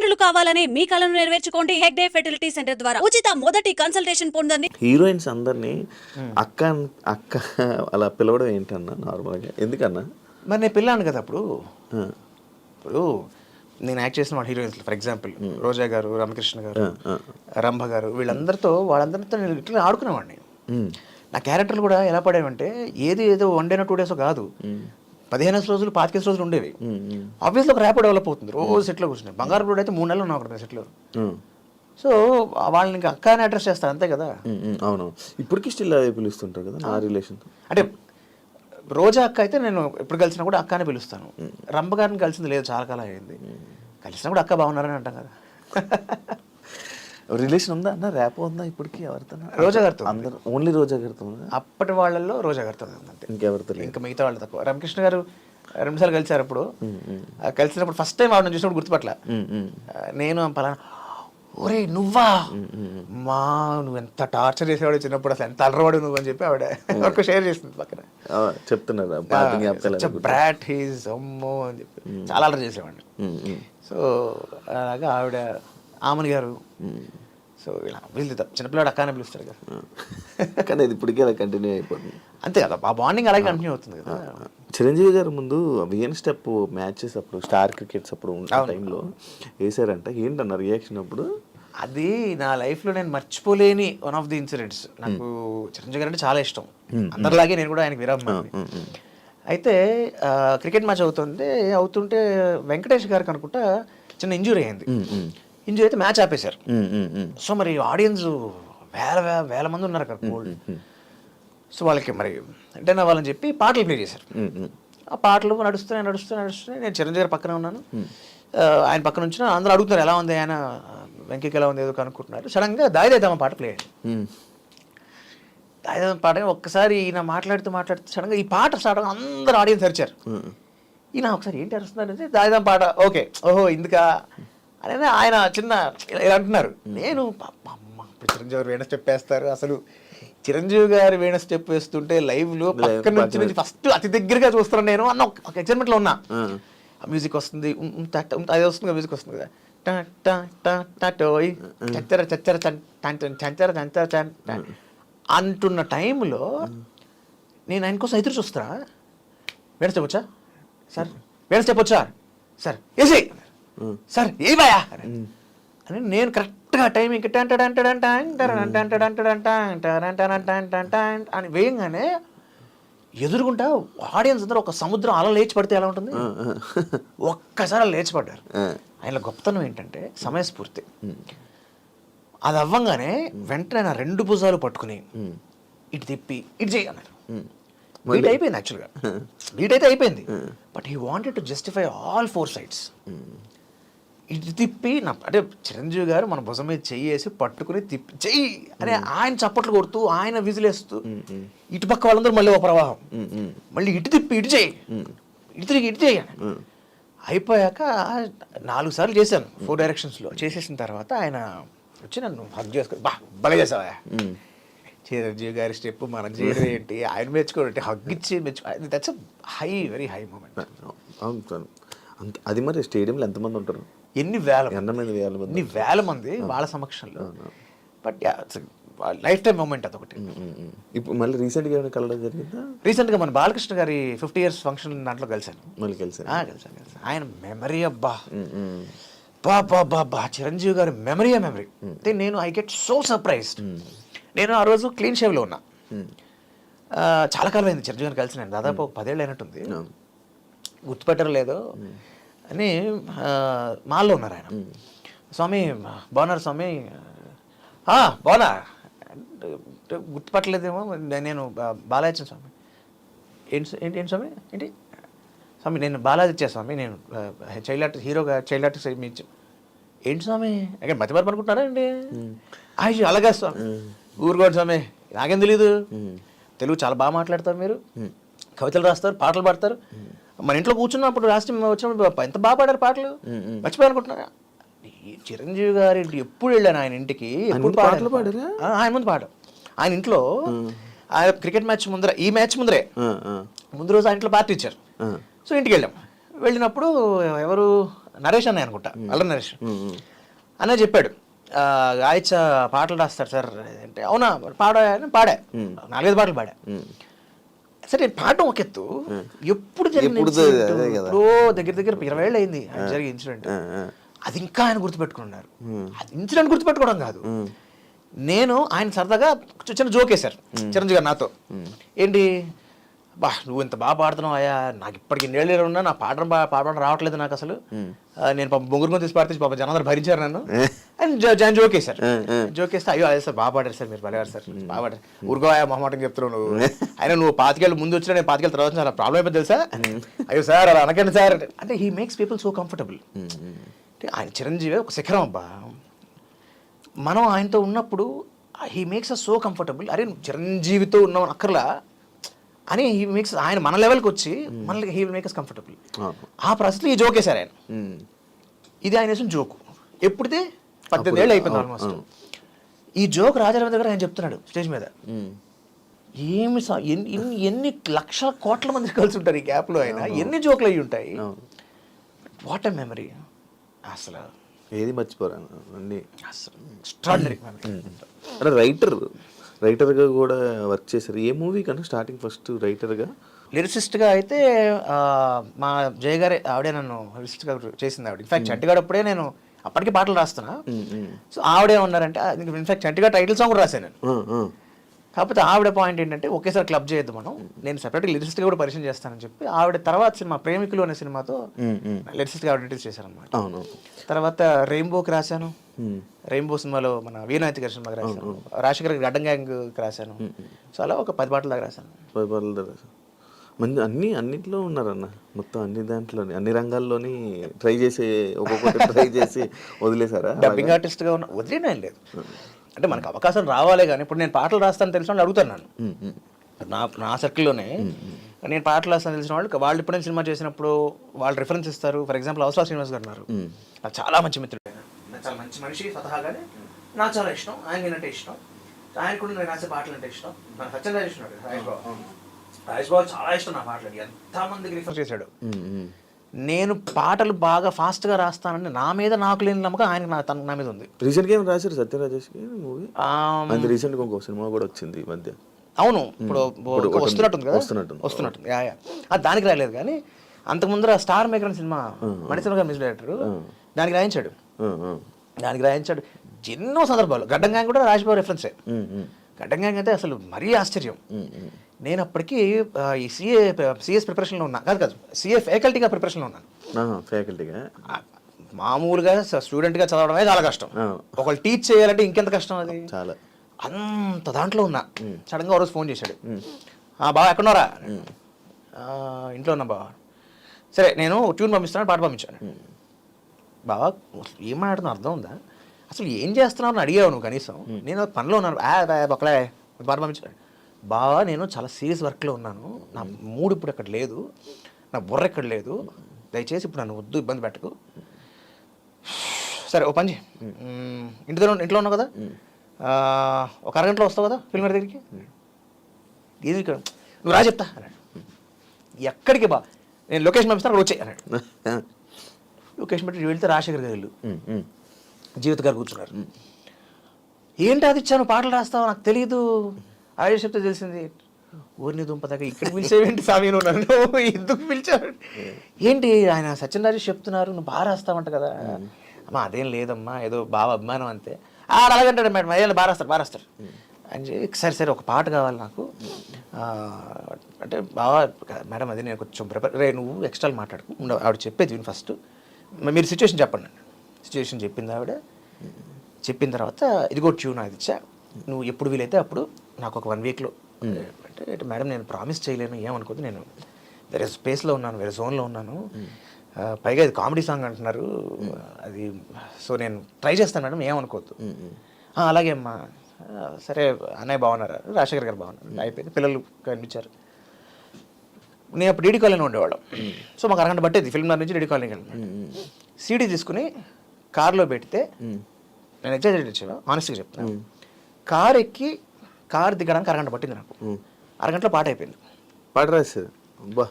తల్లిదండ్రులు కావాలని మీ కలను నెరవేర్చుకోండి. హెగ్డే ఫెర్టిలిటీ సెంటర్ ద్వారా ఉచిత మొదటి కన్సల్టేషన్ పొందండి. హీరోయిన్స్ అందరినీ అక్క అక్క అలా పిలవడం ఏంటన్నా నార్మల్గా? ఎందుకన్నా? మరి నేను పిల్లాను కదా అప్పుడు? ఇప్పుడు నేను యాక్ట్ చేసిన వాళ్ళ హీరోయిన్స్. ఫర్ ఎగ్జాంపుల్ రోజా గారు రామకృష్ణ గారు. రంభ గారు వీళ్ళందరితో వాళ్ళందరితో నేను ఇట్లా ఆడుకునేవాడిని. నా క్యారెక్టర్లు కూడా ఎలా పడేవంటే ఏది ఏదో వన్ డేనో టూ డేస్ కాదు. పదిహేను రోజులు పాతికేసి రోజులు ఉండేవి. ఆబ్వియస్లీ ఒక ర్యాప్ డెవలప్ అవుతుంది. రోజు సెట్లో కూర్చున్నాయి బంగారు రోడ్ అయితే మూడు నెలలు ఉన్నా అక్కడ సెట్లో. సో వాళ్ళని ఇంకా అక్క అని అడ్రస్ చేస్తారు అంతే కదా? అవును. ఇప్పటికీ స్టిల్ అదే పిలుస్తుంటారు కదా నా రిలేషన్ అంటే రోజా అక్క అయితే నేను ఎప్పుడు కలిసినా కూడా అక్క అని పిలుస్తాను. రంభ గారిని కలిసింది లేదు చాలా కాలం అయింది. కలిసినా కూడా అక్క బాగున్నారని అంటాం కదా. రిలేషన్ ఉందా? అన్న ర్యాప్ ఉందా ఇప్పటికీ? ఎవరితో రోజా గారితో. అందరు ఓన్లీ రోజా గారితో అప్పటి వాళ్ళల్లో రోజా గారితో అంతే ఇంకెవరితో ఇంకా మిగతా వాళ్ళు తక్కువ. రామకృష్ణ గారు రెండుసార్లు కలిసారు అప్పుడు. ఆ కలిసినప్పుడు ఫస్ట్ టైం ఆవిడ చూసినప్పుడు గుర్తుపట్ల నేను పలానా ఒరే నువ్వా? మా నువ్వు ఎంత టార్చర్ చేసేవాడు చిన్నప్పుడు అసలు ఎంత అలరవాడు నువ్వు అని చెప్పి ఆవిడ ఒక షేర్ చేసింది పక్కన. చెప్తున్నారు బ్రాట్ హీజ్ అమ్మో అని చెప్పి. చాలా అలర్ చేసేవాడిని. సో అలాగా ఆవిడ ఆమని గారు సో ఇలా వీళ్ళు చిన్నపిల్లాడు అక్కనే పిలుస్తారు కదా. కానీ అది ఇప్పటికీ అలా కంటిన్యూ అయిపోతుంది. అంతే కదా ఆ బాండింగ్ అలాగే కంటిన్యూ అవుతుంది కదా. చిరంజీవి గారు ముందు వియన్ స్టెప్ మ్యాచెస్ అప్పుడు స్టార్ క్రికెట్స్ అప్పుడు ఉన్న టైంలో వేసారంట ఏంటన్న రియాక్షన్ అప్పుడు? అది నా లైఫ్లో నేను మర్చిపోలేని వన్ ఆఫ్ ది ఇన్సిడెంట్స్ నాకు చిరంజీవి గారు అంటే చాలా ఇష్టం. అందరిలాగే నేను కూడా ఆయనకి విరామాన్ని అయితే క్రికెట్ మ్యాచ్ అవుతుంది అవుతుంటే వెంకటేష్ గారికి అనుకుంటా చిన్న ఇంజురీ అయింది. ఇంజురీ అయితే మ్యాచ్ ఆపేశారు. సో మరి ఆడియన్స్ వేల వేల మంది ఉన్నారు అక్కడ కోల్డ్ సో వాళ్ళకి మరి అంటే నా వాళ్ళని చెప్పి పాటలు ప్లే చేశారు. ఆ పాటలు నడుస్తున్నాయి నడుస్తున్నాయి నడుస్తున్నాయి. నేను చిరంజీవి గారి పక్కన ఉన్నాను. ఆయన పక్కన నుంచి అందరూ అడుగుతున్నారు ఎలా ఉంది ఆయన? వెంకీకి ఎలా ఉంది? ఏదో కనుక్కుంటున్నారు. సడన్గా దాయిదేద్దామా పాట ప్లే. దాయిదేద్దాం పాట ఒక్కసారి ఈయన మాట్లాడుతూ మాట్లాడుతూ సడన్గా ఈ పాట స్టార్ట్ అందరూ ఆడియన్స్ అరిచారు. ఉమ్. ఈయన ఒకసారి ఏంటి అరుస్తున్నారు అంటే దాయిదాం పాట. ఓకే. ఓహో ఇందుకా? అనేది ఆయన చిన్న ఇలా- అంటున్నారు. నేను చిరంజీవి గారు వేణ స్టెప్ వేస్తారు. అసలు చిరంజీవి గారు వేణ స్టెప్ వేస్తుంటే లైవ్లో పక్క నుంచి నుంచి ఫస్ట్ అతి దగ్గరగా చూస్తున్నాను నేను అన్న ఒక- ఎక్సైట్మెంట్లో ఉన్నా. ఆ. మ్యూజిక్ వస్తుంది. అది వస్తుంది మ్యూజిక్ వస్తుంది కదా. టా, టా, టా, టా, టోయ్, చచ్చర చచ్చర చన్, టన్, టన్, చంచర చంచర చన్, టన్. అంటున్న టైంలో నేను ఆయన కోసం ఎదురు చూస్తున్నా. వేణ స్టెప్ వచ్చా? సార్ వేణ స్టెప్ వచ్చా? Sir AC! సార్ ఏ బాయా అని నేను కరెక్ట్గా టైమింగ్ అని వేయంగానే ఎదురుగుంటా ఆడియన్స్ అందరూ ఒక సముద్రం అలా లేచి పడితే ఎలా ఉంటుంది ఒక్కసారి అలా లేచి పడ్డారు. ఆయన గొప్పతనం ఏంటంటే సమయస్ఫూర్తి అది అవ్వంగానే వెంటనే నా రెండు భుజాలు పట్టుకుని ఇటు తిప్పి ఇటు చేయి అన్నారు బీట్ అయిపోయింది యాక్చువల్గా బీట్ అయితే అయిపోయింది but he wanted to justify all four sides ఇటు తిప్పి నా అంటే చిరంజీవి గారు మన భుజం మీద చెయ్యి వేసి పట్టుకుని తిప్పి చెయ్యి! అని ఆయన చప్పట్లు కొడుతూ ఆయన విజిలేస్తూ ఇటు పక్క వాళ్ళందరూ మళ్ళీ ఒక ప్రవాహం. మళ్ళీ ఇటు తిప్పి ఇటు చేయి ఇటు తిరిగి ఇటు చేయి. అయిపోయాక నాలుగు సార్లు చేశాను ఫోర్ డైరెక్షన్స్లో. చేసేసిన తర్వాత ఆయన వచ్చి నన్ను హక్ చేసుకుని బా భలే చేసావా? చిరంజీవి గారి స్టెప్ మనం చేయడం ఏంటి? ఆయన మెచ్చుకోవడం హగ్ ఇచ్చి మెచ్చుకో that's high very high moment అవును సార్ అంత అది మరి స్టేడియంలో ఎంతమంది ఉంటారు? ఎన్ని వేల ఎన్న మంది వేల మంది ఎన్ని వేల మంది వాళ్ళ సమక్షంలో. బట్ లైఫ్ టైం మూమెంట్ అదొకటి. ఇప్పుడు మళ్ళీ రీసెంట్గా ఏమైనా కలవడం జరిగిందా? రీసెంట్గా మన బాలకృష్ణ గారి ఫిఫ్టీ ఇయర్స్ ఫంక్షన్ దాంట్లో కలిశాను. మళ్ళీ కలిసి ఆ, కలిసాను కలిసాను ఆయన మెమరీ అబ్బా. బా బా బా బా. చిరంజీవి గారి మెమరీ మెమరీ అంటే నేను ఐ గెట్ సో సర్ప్రైజ్డ్ నేను ఆ రోజు క్లీన్ షేవ్లో ఉన్నా. ఆ, చాలా కాలం అయింది చిరంజీవి గారిని కలిసి నేను. దాదాపు ఒక పదేళ్ళు అయినట్టుంది. గుర్తుపెట్టరు లేదో. అని మాల్లో ఉన్నారు ఆయన. స్వామి బాగున్నారు స్వామి. "ఆ, బాగున్నా. గుర్తుపట్టలేదేమో నేను బాలాజీ స్వామి. ఏంటి ఏంటి ఏంటి స్వామి? ఏంటి? స్వామి నేను బాలాజీ ఇచ్చా స్వామి నేను చైల్డ్ ఆర్టిస్ట్ హీరోగా చైల్డ్ ఆర్టిస్ట్ మీ ఏంటి స్వామి? అక్కడ మతి మరపు అనుకుంటున్నారా అండి? అయ్యో అలాగే స్వామి. ఊరుకోండి స్వామి నాకేం తెలీదు. తెలుగు చాలా బాగా మాట్లాడతారు మీరు. కవితలు రాస్తారు పాటలు పాడతారు. మన ఇంట్లో కూర్చున్నప్పుడు రాష్ట్రం వచ్చినప్పుడు ఎంత బాగా పాడారు పాటలు? మర్చిపోయి అనుకుంటున్నారా ఈ చిరంజీవి గారి ఎప్పుడు వెళ్ళాను ఆయన ఇంటికి? ఎప్పుడు పాటలు పాడారా? ఆయన ముందు పాడు ఆయన ఇంట్లో ఆయన క్రికెట్ మ్యాచ్ ముందర ఈ మ్యాచ్ ముందరే. ముందు రోజు ఆయన ఇంట్లో పార్టీ ఇచ్చారు. సో ఇంటికి వెళ్ళాం. వెళ్ళినప్పుడు ఎవరు? నరేష్ అన్నయ్య అనుకుంటా అల్ల నరేష్. అన్న చెప్పాడు గాయచ పాటలు రాస్తారు సార్. అంటే అవునా పాడా. పాడా నాలుగైదు పాటలు పాడా. సరే పాడటం ఒక ఎత్తు. ఎప్పుడు ఎప్పుడు దగ్గర దగ్గర ఇరవై ఏళ్ళు అయింది జరిగే ఇన్సిడెంట్ అది ఇంకా ఆయన గుర్తుపెట్టుకున్నారు. అది ఇన్సిడెంట్ గుర్తుపెట్టుకోవడం కాదు. నేను ఆయన సరదాగా చిన్న జోక్ వేశారు. చిరంజీవి గారు నాతో. ఏంటి? బా నువ్వు ఇంత బాగా పాడుతున్నావు అయ్యా. నాకు ఇప్పటికి ఇన్నేళ్ళు ఉన్నా నా బాగా పాడడం రావట్లేదు నాకు అసలు. నేను పాప బొంగురు తీసి పాడితే పాప జనాలు భరించారు నన్ను. అని జో- జో- జోక్ వేశారు జోక్ వేస్తే అయ్యో అదే సార్ బాగా పాడారు సార్ మీరు పడేవారు సార్. బాగా పాడారు. ఊరుకో ఆయా మొహమాటం చెప్తున్నావు నువ్వు. అయినా నువ్వు పాతికేళ్ళు ముందు వచ్చినా నేను పాతికేళ్ళ తర్వాత చాలా ప్రాబ్లం అయిపోతుంది తెలుసా? అయ్యో సార్ అలా అనకండి సార్. అంటే he makes people so comfortable అంటే ఆయన చిరంజీవి ఒక శిఖరం అబ్బా. మనం ఆయనతో ఉన్నప్పుడు he makes us so comfortable అరే చిరంజీవితో ఉన్నావు అక్కర్లా. అని హీ మేక్స్ ఆయన మన లెవెల్కి వచ్చి మనకి హీ మేక్ అస్ కంఫర్టబుల్ ఆ. పరిస్థితిలో ఈ జోక్ వేశారు ఆయన. ఇది ఆయన వేసిన జోకు ఎప్పుడితే పద్దెనిమిది ఏళ్ళు అయిపోయింది ఆల్మోస్ట్ ఈ జోక్ రాజారావు దగ్గర ఆయన చెప్తున్నాడు స్టేజ్ మీద. ఏమి సా- ఎన్ని ఎన్ని- లక్షల కోట్ల మంది కలిసి ఉంటారు ఈ గ్యాప్లో ఆయన ఎన్ని జోకులు అయ్యి ఉంటాయి? వాట్ ఎ మెమరీ అసలు. ఏది మర్చిపోరాను అన్ని. అసలు ఎక్స్ట్రాడినరీ మెమరీ అరే రైటర్ రైటర్గా కూడా వర్క్ చేశారు. ఏ మూవీ కన్నా స్టార్టింగ్ ఫస్ట్ రైటర్గా లిరిసిస్ట్గా అయితే మా జయ గారే ఆవిడే నన్ను లిరిసిస్ట్గా చేసింది ఆవిడ. ఇన్ఫాక్ట్ చంటిగాడు అప్పుడే నేను అప్పటికి పాటలు రాస్తున్నా. సో ఆవిడే ఉన్నారంటే ఇన్ఫాక్ట్ చంటిగా టైటిల్ సాంగ్ కూడా రాశాను నేను. కాకపోతే ఆవిడ పాయింట్ ఏంటంటే ఒకేసారి క్లబ్ చేయొద్దు మనం. నేను సెపరేట్గా లిరిసిస్ట్గా కూడా పరిచయం చేస్తానని చెప్పి ఆవిడ తర్వాత సినిమా ప్రేమికులు అనే సినిమాతో లిరిసిస్ట్గా ఆవిడ ఇంట్రడ్యూస్ చేశారనమాట అవును. తర్వాత రెయిన్బోకి రాశాను. రెయిన్బో సినిమాలో మన వీణాయితీ గారి సినిమాకి రాశాను. రాజశేఖర్ గడ్డం గ్యాంగ్కి రాశాను. సో అలా ఒక పది పాటలు దాకా రాశాను. పర్వాలేదు కదా. మంది అన్ని అన్నిట్లో ఉన్నారన్న. మొత్తం అన్ని దాంట్లోని అన్ని రంగాల్లోని ట్రై చేసి ఒక్కొక్కటి ట్రై చేసి వదిలేసారా డబ్బింగ్ ఆర్టిస్ట్గా ఉన్న వదిలేనే లేదు. అంటే మనకు అవకాశం రావాలే కానీ ఇప్పుడు నేను పాటలు రాస్తాను తెలిసిన వాళ్ళు అడుగుతాను నన్ను. నా నా సర్కిల్లోనే నేను పాటలు రాస్తాను తెలిసిన వాళ్ళు వాళ్ళు ఎప్పుడైనా సినిమా చేసినప్పుడు వాళ్ళు రిఫరెన్స్ ఇస్తారు. ఫర్ ఎగ్జాంపుల్ అవసరం శ్రీనివాస్ గారు ఉన్నారు. నాకు చాలా మంచి మిత్రుడు ఆయన. నాకు చాలా మంచి మనిషి స్వతహాగానే నాకు చాలా ఇష్టం. ఆయన నేనంటే ఇష్టం. ఆయన కూడా నేను రాసే పాటలు అంటే ఇష్టం. మన సత్యం రాజేష్ బాబు. రాజేష్ బాబు చాలా ఇష్టం నా పాటలు. ఎంతమందికి రిఫర్ చేశాడు. నేను పాటలు బాగా ఫాస్ట్గా రాస్తానని నా మీద నాకు లేని నమ్మకం ఆయన నా తన నా మీద ఉంది. రీసెంట్గా ఏం రాశారు? సత్యరాజేష్కి మూవీ అది రీసెంట్గా ఇంకో సినిమా కూడా వచ్చింది ఈ మధ్య. అవును. ఇప్పుడు ఇప్పుడు వస్తున్నట్టుంది కదా? వస్తున్నట్టుంది. వస్తున్నట్టుంది. Yeah yeah. అది దానికి రాలేదు కానీ అంతకు ముందర స్టార్ మేకర్ అనే సినిమా మణిశర్మ గారు మ్యూజిక్ డైరెక్టర్ దానికి రాయించాడు. దానికి రాయించాడు. ఎన్నో సందర్భాలు. గడ్డం గ్యాంగ్ కూడా రాజ్బాబు రెఫరెన్సే గ్యాంగ్ అయితే అసలు మరీ ఆశ్చర్యం. నేను అప్పటికి ఈ సిఏ సిఎస్ ప్రిపరేషన్లో ఉన్నా. కాదు కాదు. సిఏ ఫ్యాకల్టీగా ప్రిపరేషన్లో ఉన్నాను. ఫ్యాకల్టీగా మామూలుగా స్టూడెంట్గా చదవడమే చాలా కష్టం. ఒకళ్ళు టీచ్ చేయాలంటే ఇంకెంత కష్టం అది? చాలా. అంత దాంట్లో ఉన్నా. సడన్గా ఒక రోజు ఫోన్ చేశాడు. "ఆ, బావ ఎక్కడున్నారా "ఆ, ఇంట్లో ఉన్నా బావ. సరే నేను ట్యూన్ పంపిస్తాను పాట పంపించాను. బావా ఏం మాట్లాడుతున్నా అర్థం ఉందా? అసలు ఏం చేస్తున్నావు అని అడిగావు నువ్వు కనీసం? నేను పనిలో ఉన్నాను. "ఆ, బా, బొక్కలే పాట పంపించాను బావా నేను చాలా సీరియస్ వర్క్లో ఉన్నాను. నా మూడు ఇప్పుడు ఇక్కడ లేదు. నా బుర్ర ఇక్కడ లేదు. దయచేసి ఇప్పుడు నన్ను వద్దు ఇబ్బంది పెట్టకు. సరే ఓ పని ఇంటి దగ్గర ఇంట్లో ఉన్నావు కదా? ఒక అరగంటలో వస్తావు కదా ఫిల్మ్ దగ్గరికి? ఏది ఇక్కడ? నువ్వు రా చెప్తా అన్నాడు. ఎక్కడికి బా? నేను లొకేషన్ పంపిస్తాను అక్కడ వచ్చాయి అన్నాడు. లొకేషన్ పెట్టి వెళ్తే రాజశేఖర్ గారు. జీవిత గారు కూర్చున్నారు. ఏంటి అది ఇచ్చాను? పాటలు రాస్తావు? నాకు తెలియదు ఆయుష చెప్తే తెలిసింది. ఊరిని దుంపదాకా ఇక్కడ పిలిచేవేంటి స్వామి? నువ్వు నన్ను ఎందుకు పిలిచావు? ఏంటి ఆయన సత్యన్ రాజేష్ చెప్తున్నారు? నువ్వు బాగా రాస్తావంట కదా. అమ్మా అదేం లేదమ్మా. ఏదో బాగా అభిమానం అంతే. ఆ అలాగంటాడు మేడం. అదే బాగా రాస్తారు బాగా రాస్తారు. అని సరే సరే ఒక పాట కావాలి నాకు. అంటే బాగా మేడం అది నేను కొంచెం ప్రిపేర్ రే నువ్వు ఎక్స్ట్రా మాట్లాడుకు. ఆవిడ చెప్పేది విని ఫస్ట్ మీరు సిచ్యువేషన్ చెప్పండి సిచ్యువేషన్ చెప్పింది ఆవిడ. చెప్పిన తర్వాత ఇదిగో ట్యూన్ అది ఇచ్చా నువ్వు ఎప్పుడు వీలైతే అప్పుడు నాకు ఒక వన్ వీక్లో అంటే మేడం నేను ప్రామిస్ చేయలేను ఏమనుకోద్దు నేను వేరే స్పేస్లో ఉన్నాను వేరే జోన్లో ఉన్నాను. పైగా ఇది కామెడీ సాంగ్ అంటున్నారు. అది సో నేను ట్రై చేస్తాను మేడం ఏమనుకోవద్దు. "ఆ, అలాగే అమ్మా. "ఆ, సరే అన్నయ్య బాగున్నారు? రాజశేఖర్ గారు బాగున్నారు. అయిపోయింది. పిల్లలు కనిపించారు. నేను అప్పుడు డీడీ కాలనీ ఉండేవాళ్ళం. సో మాకు అరగంట పట్టేది. ఫిల్మ్ నుంచి డీడీ కాలనీకి వెళ్ళిన సీడీ తీసుకుని కార్లో పెడితే నేను ఎగ్జాజరేట్ ఇచ్చాను ఆనెస్ట్గా చెప్తాను కార్ ఎక్కి కార్ దిగడానికి అరగంట పట్టింది నాకు. అరగంటలో పాట అయిపోయింది. పాట అబ్బా.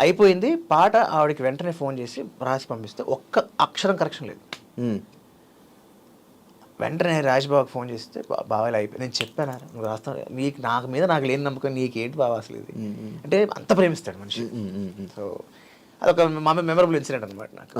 అయిపోయింది పాట ఆవిడకి వెంటనే ఫోన్ చేసి రాసి పంపిస్తే ఒక్క అక్షరం కరెక్షన్ లేదు. వెంటనే రాజ్బాబుకి ఫోన్ చేస్తే "బా- బావ ఇలా అయిపోయింది. నేను చెప్పాను నువ్వు రాస్తావు? నీకు నాకు మీద నాకు లేని నమ్మకం నీకేంటి బావ అసలు ఇది? అంటే అంత ప్రేమిస్తాడు మనిషి. సో అదొక మెమరబుల్ ఇన్సిడెంట్ అనమాట నాకు.